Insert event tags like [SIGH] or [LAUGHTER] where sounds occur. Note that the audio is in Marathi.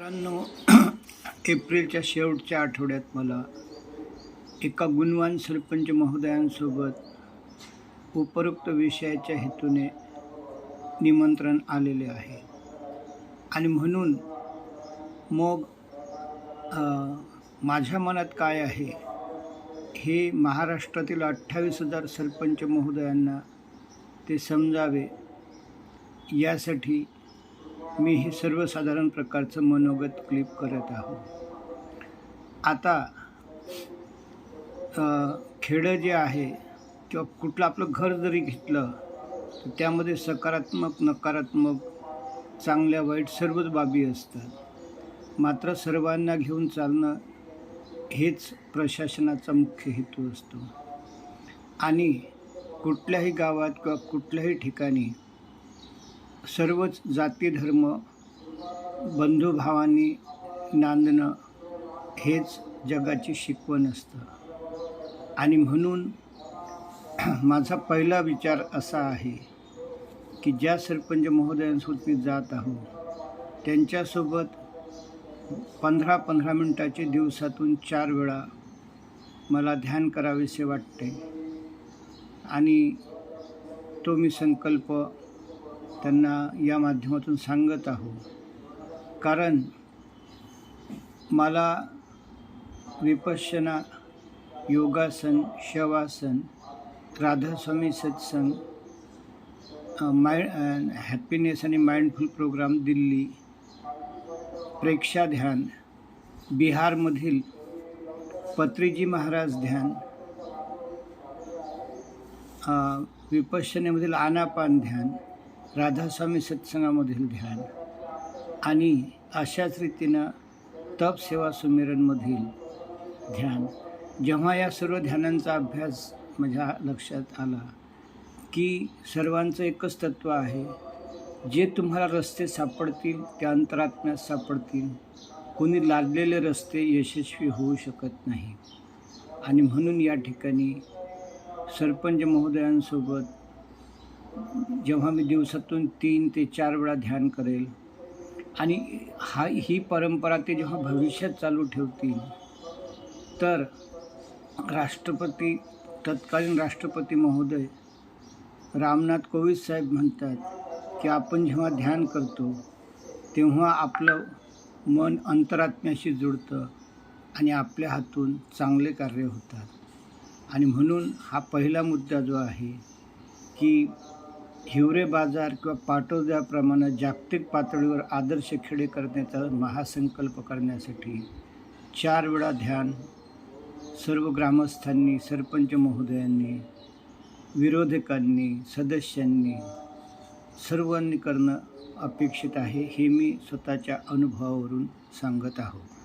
मित्रांनो एप्रिलच्या शेवटच्या आठवड्यात मला एका गुणवान सरपंच महोदयांसोबत उपरोक्त विषयाच्या हेतूने निमंत्रण आलेले आहे. आणि म्हणून मग माझ्या मनात काय आहे? हे महाराष्ट्रातील अठ्ठावीस हजार सरपंच महोदयांना ते समजावे यासाठी मी हे सर्वसाधारण प्रकारचं मनोगत क्लिप करत आहो. आता खेडं जे आहे किंवा कुठलं आपलं घर जरी घेतलं तर त्यामध्ये सकारात्मक नकारात्मक चांगल्या वाईट सर्वच बाबी असतात. मात्र सर्वांना घेऊन चालणं हेच प्रशासनाचा मुख्य हेतू असतो. आणि कुठल्याही गावात किंवा कुठल्याही ठिकाणी सर्वच जाती धर्म बंधुभावांनी नांदणं हेच जगाची शिकवण असतं. आणि म्हणून [CLEARS THROAT] माझा पहिला विचार असा आहे की ज्या सरपंच महोदयांसोबत मी जात आहो त्यांच्यासोबत पंधरा पंधरा मिनटाचे दिवसातून चार वेळा मला ध्यान करावेसे वाटते. आणि तो मी संकल्प त्यांना या माध्यमातून सांगत आहो. कारण मला विपश्यना योगासन शवासन राधास्वामी सत्संग माइंड हॅपीनेस आणि माइंडफुल प्रोग्राम दिल्ली प्रेक्षा ध्यान बिहारमधील पत्रीजी महाराज ध्यान विपश्यनेमधील आनापान ध्यान राधास्वामी सत्संगामधील ध्यान आणि अशाच रीतीनं तप सेवा सुमिरनमधील ध्यान जेव्हा या सर्व ध्यानांचा अभ्यास माझ्या लक्षात आला की सर्वांचं एकच तत्त्व आहे जे तुम्हाला रस्ते सापडतील त्या अंतरात्म्यात सापडतील. कोणी लादलेले रस्ते यशस्वी होऊ शकत नाही. आणि म्हणून या ठिकाणी सरपंच महोदयांसोबत जेव्हा मी दिवसातून तीन ते चार वेळा ध्यान करेल आणि हा ही परंपरा ते जेव्हा भविष्यात चालू ठेवतील तर राष्ट्रपती तत्कालीन राष्ट्रपती महोदय रामनाथ कोविंद साहेब म्हणतात की आपण जेव्हा ध्यान करतो तेव्हा आपलं मन अंतरात्म्याशी जुळतं आणि आपल्या हातून चांगले कार्य होतात. आणि म्हणून हा पहिला मुद्दा जो आहे की हिवरे बाजार किंवा पाटोद्याप्रमाणे जागतिक पातळीवर आदर्श खेडे करण्याचा महासंकल्प करण्यासाठी चार वेळा ध्यान सर्व ग्रामस्थांनी सरपंच महोदयांनी विरोधकांनी सदस्यांनी सर्वांनी करणं अपेक्षित आहे हे मी स्वतःच्या अनुभवावरून सांगत आहोत